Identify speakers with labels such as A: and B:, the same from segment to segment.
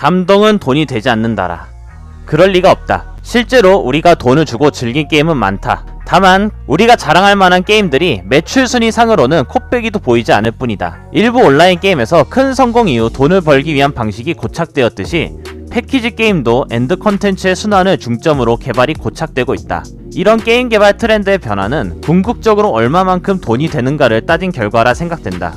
A: 감동은 돈이 되지 않는다라. 그럴 리가 없다. 실제로 우리가 돈을 주고 즐긴 게임은 많다. 다만 우리가 자랑할 만한 게임들이 매출 순위 상으로는 코빼기도 보이지 않을 뿐이다. 일부 온라인 게임에서 큰 성공 이후 돈을 벌기 위한 방식이 고착되었듯이 패키지 게임도 엔드 컨텐츠의 순환을 중점으로 개발이 고착되고 있다. 이런 게임 개발 트렌드의 변화는 궁극적으로 얼마만큼 돈이 되는가를 따진 결과라 생각된다.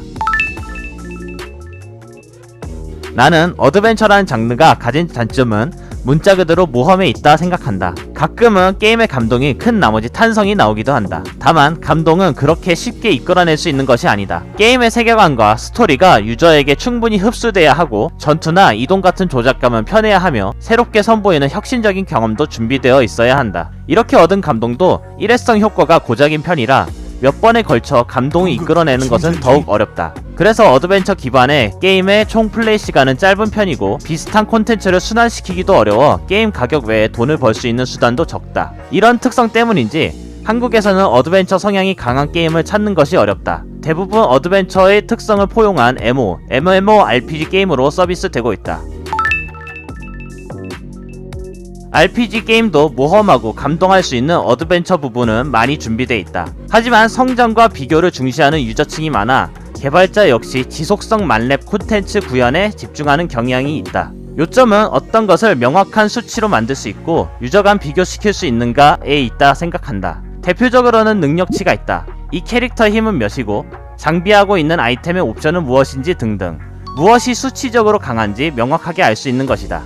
A: 나는 어드벤처라는 장르가 가진 단점은 문자 그대로 모험에 있다 생각한다. 가끔은 게임의 감동이 큰 나머지 탄성이 나오기도 한다. 다만 감동은 그렇게 쉽게 이끌어낼 수 있는 것이 아니다. 게임의 세계관과 스토리가 유저에게 충분히 흡수돼야 하고 전투나 이동 같은 조작감은 편해야 하며 새롭게 선보이는 혁신적인 경험도 준비되어 있어야 한다. 이렇게 얻은 감동도 일회성 효과가 고작인 편이라 몇 번에 걸쳐 감동이 이끌어내는 것은 더욱 어렵다. 그래서 어드벤처 기반의 게임의 총 플레이 시간은 짧은 편이고 비슷한 콘텐츠를 순환시키기도 어려워 게임 가격 외에 돈을 벌 수 있는 수단도 적다. 이런 특성 때문인지 한국에서는 어드벤처 성향이 강한 게임을 찾는 것이 어렵다. 대부분 어드벤처의 특성을 포용한 MO, MMORPG 게임으로 서비스되고 있다. RPG 게임도 모험하고 감동할 수 있는 어드벤처 부분은 많이 준비되어 있다. 하지만 성장과 비교를 중시하는 유저층이 많아 개발자 역시 지속성 만렙 콘텐츠 구현에 집중하는 경향이 있다. 요점은 어떤 것을 명확한 수치로 만들 수 있고 유저 간 비교시킬 수 있는가에 있다 생각한다. 대표적으로는 능력치가 있다. 이 캐릭터의 힘은 몇이고 장비하고 있는 아이템의 옵션은 무엇인지 등등. 무엇이 수치적으로 강한지 명확하게 알 수 있는 것이다.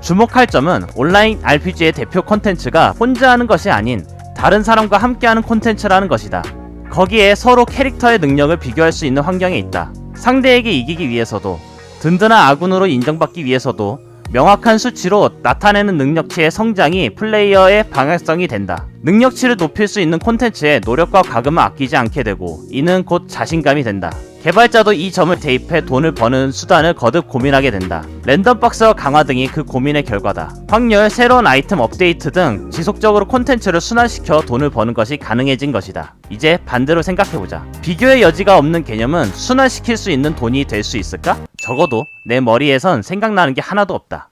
A: 주목할 점은 온라인 RPG의 대표 콘텐츠가 혼자 하는 것이 아닌 다른 사람과 함께하는 콘텐츠라는 것이다. 거기에 서로 캐릭터의 능력을 비교할 수 있는 환경에 있다. 상대에게 이기기 위해서도 든든한 아군으로 인정받기 위해서도 명확한 수치로 나타내는 능력치의 성장이 플레이어의 방향성이 된다. 능력치를 높일 수 있는 콘텐츠에 노력과 가금을 아끼지 않게 되고 이는 곧 자신감이 된다. 개발자도 이 점을 대입해 돈을 버는 수단을 거듭 고민하게 된다. 랜덤박스와 강화 등이 그 고민의 결과다. 확률, 새로운 아이템 업데이트 등 지속적으로 콘텐츠를 순환시켜 돈을 버는 것이 가능해진 것이다. 이제 반대로 생각해보자. 비교의 여지가 없는 개념은 순환시킬 수 있는 돈이 될 수 있을까? 적어도 내 머리에선 생각나는 게 하나도 없다.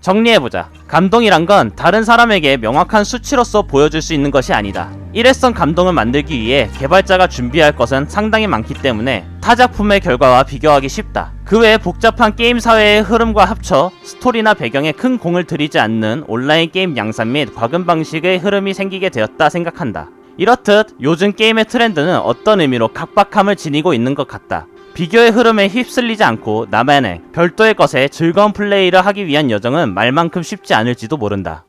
A: 정리해보자. 감동이란 건 다른 사람에게 명확한 수치로서 보여줄 수 있는 것이 아니다. 일회성 감동을 만들기 위해 개발자가 준비할 것은 상당히 많기 때문에 타 작품의 결과와 비교하기 쉽다. 그 외에 복잡한 게임 사회의 흐름과 합쳐 스토리나 배경에 큰 공을 들이지 않는 온라인 게임 양산 및 과금 방식의 흐름이 생기게 되었다 생각한다. 이렇듯 요즘 게임의 트렌드는 어떤 의미로 각박함을 지니고 있는 것 같다. 비교의 흐름에 휩쓸리지 않고 나만의 별도의 것에 즐거운 플레이를 하기 위한 여정은 말만큼 쉽지 않을지도 모른다.